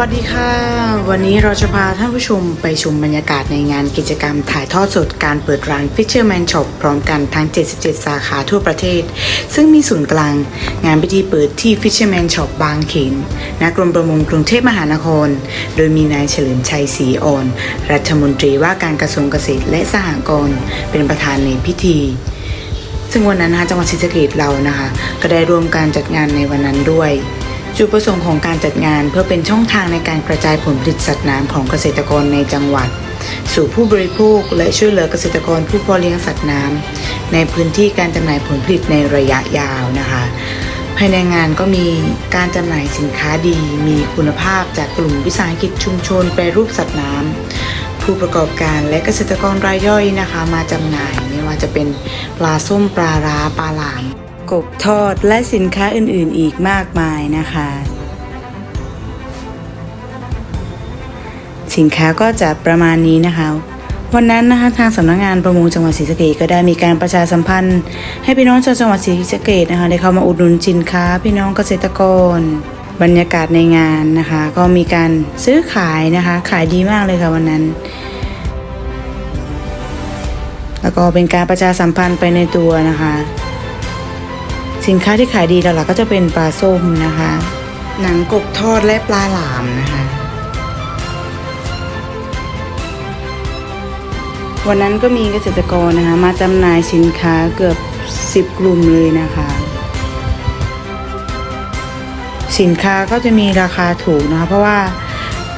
วัสดีค่ะ วันนี้เราจะพาท่านผู้ชมไปชมบรรยากาศในงานกิจกรรมถ่ายทอดสดการเปิดร้าน Fisherman Shop พร้อมกันทั้ง 77 สาขาทั่วประเทศ ซึ่งมีศูนย์กลาง งานพิธีเปิดที่ Fisherman Shop บางเขนณกรมประมงกรุงเทพมหานคร โดยมีนายเฉลิมชัยศรีอ่อน รัฐมนตรีว่าการกระทรวงเกษตรและสหกรณ์เป็นประธานในพิธีซึ่งวันนั้นนะคะจังหวัดศรีสะเกษเรานะคะ ก็ได้ร่วมการจัดงานในวันนั้นด้วย จุดประสงค์ของการจัดงานเพื่อเป็นช่องทางในการกระจายผลผลิตสัตว์น้ำของเกษตรกรในจังหวัด สู่ผู้บริโภคและช่วยเหลือเกษตรกรผู้เพาะเลี้ยงสัตว์น้ำในพื้นที่การจำหน่ายผลผลิตในระยะยาวนะคะ ภายในงานก็มีการจำหน่ายสินค้าดี มีคุณภาพจากกลุ่มวิสาหกิจชุมชนแปรรูปสัตว์น้ำผู้ประกอบการและเกษตรกรรายย่อยนะคะ มาจำหน่ายไม่ว่าจะเป็นปลาส้มปลาร้าปลาหลาม กบทอดและสินค้าอื่นๆอีกมากมายนะคะ สินค้าก็จะประมาณนี้นะคะ วันนั้นนะคะทางสำนักงานประมงจังหวัดศรีสะเกษก็ได้มีการประชาสัมพันธ์ ให้พี่น้องชาวจังหวัดศรีสะเกษนะคะได้เข้ามาอุดหนุนสินค้าพี่น้องเกษตรกร บรรยากาศในงานนะคะ ก็มีการซื้อขายนะคะ ขายดีมากเลยค่ะวันนั้นแล้วก็เป็นการประชาสัมพันธ์ไปในตัวนะคะ สินค้าที่ขายดีหลักๆก็จะเป็นปลาส้มนะคะ หนังกบทอดและปลาหลามนะคะ วันนั้นก็มีเกษตรกรนะคะ มาจำหน่ายสินค้าเกือบ 10 กลุ่มเลยนะคะ สินค้าก็จะมีราคาถูกนะคะ เพราะว่า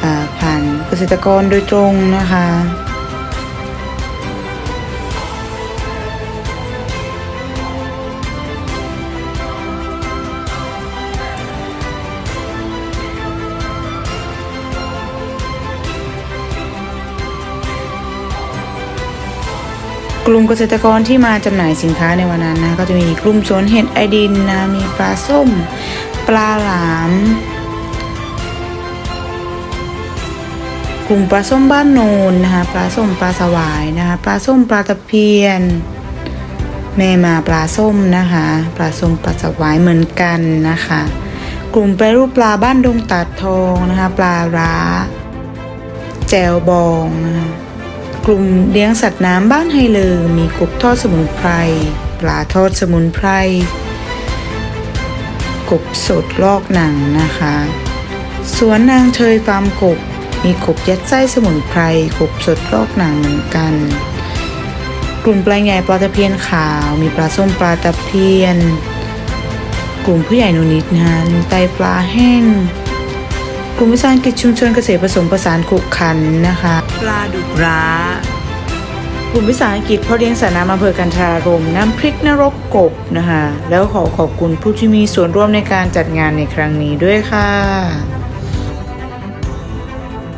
อ่าผ่านเกษตรกรโดยตรงนะคะ กลุ่มเกษตรกรที่มาจำหน่ายสินค้าในวันนั้นนะก็จะมีกลุ่มสวนเห็ดไอดินนะมีปลาส้ม ปลาหลาม กลุ่มปลาส้มบ้านโนนนะคะปลาส้มปลาสวายนะคะปลาส้มปลาตะเพียน แม่มาปลาส้มนะคะปลาส้มปลาสวายเหมือนกันนะคะกลุ่มแปรรูปปลาบ้านดงตัดทองนะคะปลาร้า แจวบองนะคะ กลุ่มเลี้ยงสัตว์น้ำบ้านไฮเลอมีกบทอดสมุนไพร ปลาทอดสมุนไพร กบสดลอกหนังนะคะ สวนนางเทยฟาร์มกบ มีกบยัดไส้สมุนไพร กบสดลอกหนังเหมือนกัน กลุ่มปลาใหญ่ปลาตะเพียนขาว มีปลาส้มปลาตะเพียน กลุ่มผู้ใหญ่นูนิดนะคะมีไตปลาแห้ง กลุ่มวิสาหกิจชุมชนเกษตรผสมผสานขุขันนะคะปลาดุกร้ากลุ่มวิสาหกิจพ่อเลี้ยงสาน้ำอำเภอกันทรารม น้ำพริกนรกกบนะคะ แล้วขอขอบคุณผู้ที่มีส่วนร่วมในการจัดงานในครั้งนี้ด้วยค่ะ